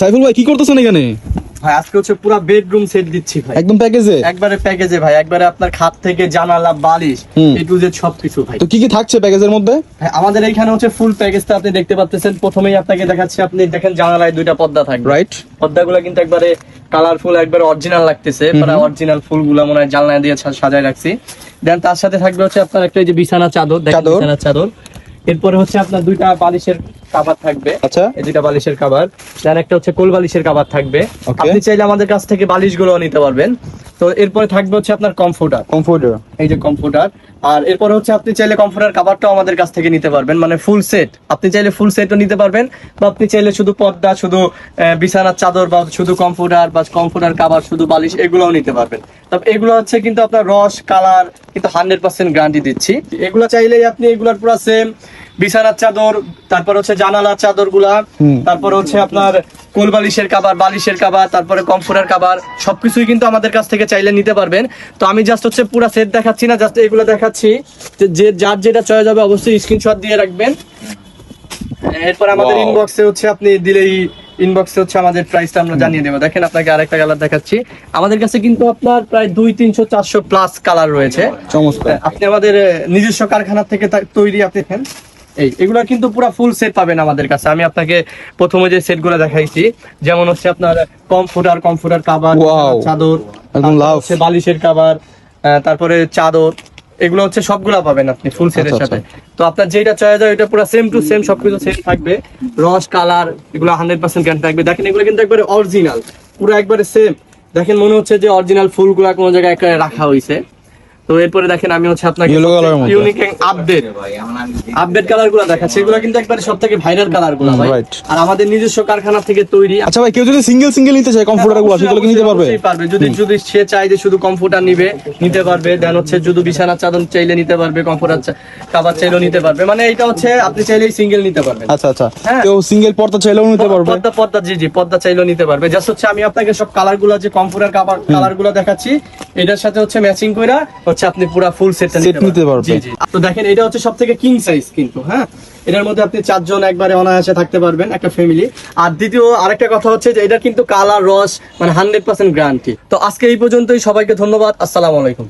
সাইফুল ভাই কি করতেছেন এখানে? ভাই আজকে হচ্ছে পুরো বেডরুম সেট দিচ্ছি ভাই। একদম প্যাকেজে একবারে প্যাকেজে ভাই একবারে আপনার খাট থেকে জানালা বালিশ। এ টু জেড সবকিছু ভাই। তো কি কি থাকছে প্যাকেজের মধ্যে? ভাই, আমাদের এইখানে হচ্ছে ফুল প্যাকেজটা আপনি দেখতে পাচ্ছেন প্রথমেই আপনাকে দেখাচ্ছি আপনি দেখেন জানালায় দুইটা পর্দা থাকবে। রাইট পর্দাগুলো কিন্তু একবারে কালারফুল একবারে অরিজিনাল লাগতেছে। মানে অরিজিনাল ফুলগুলো মনে হয় জানলা দিয়ে সাজায় রাখছি। দেন তার সাথে থাকবে হচ্ছে আপনার একটা এই যে বিছানা চাদর দেখেন চাদর। চাদর। এরপরে হচ্ছে আপনার দুইটা বালিশের কাবার থাকবে। আচ্ছা। এই দুইটা বালিশের কাবার দেন একটা হচ্ছে কোল বালিশের কাবার থাকবে। আপনি চাইলে আমাদের কাছ থেকে বালিশগুলো নিতে পারবেন। তো এরপরে থাকবে হচ্ছে আপনার কমফোর্টার কমফোর্টার এই যে কমফোর্টার আর এরপরে হচ্ছে আপনি চাইলে কমফোর্টার কাভারটাও আমাদের কাছ থেকে নিতে পারবেন মানে ফুল সেট আপনি চাইলে ফুল সেটও নিতে পারবেন বা আপনি চাইলে শুধু পর্দা শুধু বিছানার চাদর বা শুধু কমফোর্টার বা কমফোর্টার কাভার শুধু বালিশ এগুলোও নিতে পারবেন। তবে এগুলো হচ্ছে কিন্তু আপনার রস কালার কিন্তু হান্ড্রেড পার্সেন্ট গ্যারান্টি দিচ্ছি। এগুলো চাইলেই আপনি এগুলোর পুরো সেম বিছানার চাদর তারপর হচ্ছে জানালার চাদরগুলা তারপর হচ্ছে আপনার কোল বালিশের কাবার বালিশের কাবার তারপরে কমফোর্টার কাবার সবকিছুই কিন্তু আমাদের কাছ থেকে চাইলে নিতে পারবেন। তো আমি জাস্ট হচ্ছে পুরো সেট দেখাচ্ছি না জাস্ট এগুলো দেখাচ্ছি। যে- যার যেটা চয়েস হবে অবশ্যই স্ক্রিনশট দিয়ে রাখবেন। এরপর আমাদের ইনবক্সে হচ্ছে আপনি দিলেই ইনবক্সে হচ্ছে আমাদের প্রাইসটা আমরা জানিয়ে দেবো। দেখেন আপনাকে আরেকটা কালার দেখাচ্ছি। আমাদের কাছে কিন্তু আপনার প্রায় দুই তিনশো চারশো প্লাস কালার রয়েছে। আপনি আমাদের নিজস্ব কারখানা থেকে তৈরি আপনি এই এগুলো কিন্তু পুরো ফুল সেট পাবেন আমাদের কাছে। আমি আপনাকে প্রথমে যে সেটগুলো দেখাইছি যেমন হচ্ছে আপনার কমফোর্টার কমফোর্টার কাভার চাদর একদম লাভ। হচ্ছে বালিশের কাভার তারপরে চাদর এগুলো হচ্ছে সবগুলা পাবেন আপনি ফুল সেটের আচ্ছা, সাথে। তো আপনার যেটা চয়েস হয় এটা পুরো সেম টু সেম সবকিছু সেম থাকবে। রস কালার এগুলো হান্ড্রেড পার্সেন্ট গ্যারান্টি থাকবে। দেখেন এগুলো কিন্তু একবারে অরিজিনাল পুরো একবারে সেম দেখেন মনে হচ্ছে যে অরিজিনাল ফুলগুলা কোনো জায়গায় একটা রাখা হয়েছে তো এরপরে দেখেন আমি হচ্ছে আপনাকে। ইউনিক আপডেট আপডেট কালারগুলো দেখাচ্ছি। এগুলো কিন্তু একবারে সব থেকে ভাইরাল কালারগুলো ভাই আর আমাদের নিজস্ব কারখানা থেকে তৈরি। আচ্ছা ভাই কেউ যদি সিঙ্গেল সিঙ্গেল নিতে চায় কমফোর্টারগুলো সেগুলো নিতে পারবে? পারবে। যদি যদি সে চায় যে শুধু কমফোর্টার নিবে নিতে পারবে। দেন হচ্ছে যদি বিছানার চাদর চাইলে নিতে পারবে কমফোর্টার কাবার চাইলেও নিতে পারবে। মানে এটা হচ্ছে আপনি চাইলেই সিঙ্গেল নিতে পারবেন। আচ্ছা আচ্ছা। হ্যাঁ। কেউ সিঙ্গেল পর্দা চাইলেও নিতে পারবে। পর্দা পর্দা জি জি পর্দা চাইলেও নিতে পারবে। জাস্ট হচ্ছে আমি আপনাকে সব কালারগুলো যে কমফোর্টার কাবার কালারগুলো দেখাচ্ছি এটার সাথে হচ্ছে ম্যাচিং করে হচ্ছে আপনি পুরো ফুল সেটটা নিতে পারবেন। জি জি। তো দেখেন এটা হচ্ছে সবথেকে কিং সাইজ কিন্তু হ্যাঁ? এটার মধ্যে আপনি চারজন একবারে অনায়াসে থাকতে পারবেন একটা ফ্যামিলি আর দ্বিতীয় আরেকটা কথা হচ্ছে যে এটা কিন্তু কালার রস মানে হান্ড্রেড পার্সেন্ট গ্যারান্টি তো আজকে এই পর্যন্তই সবাইকে ধন্যবাদ আসসালামু আলাইকুম।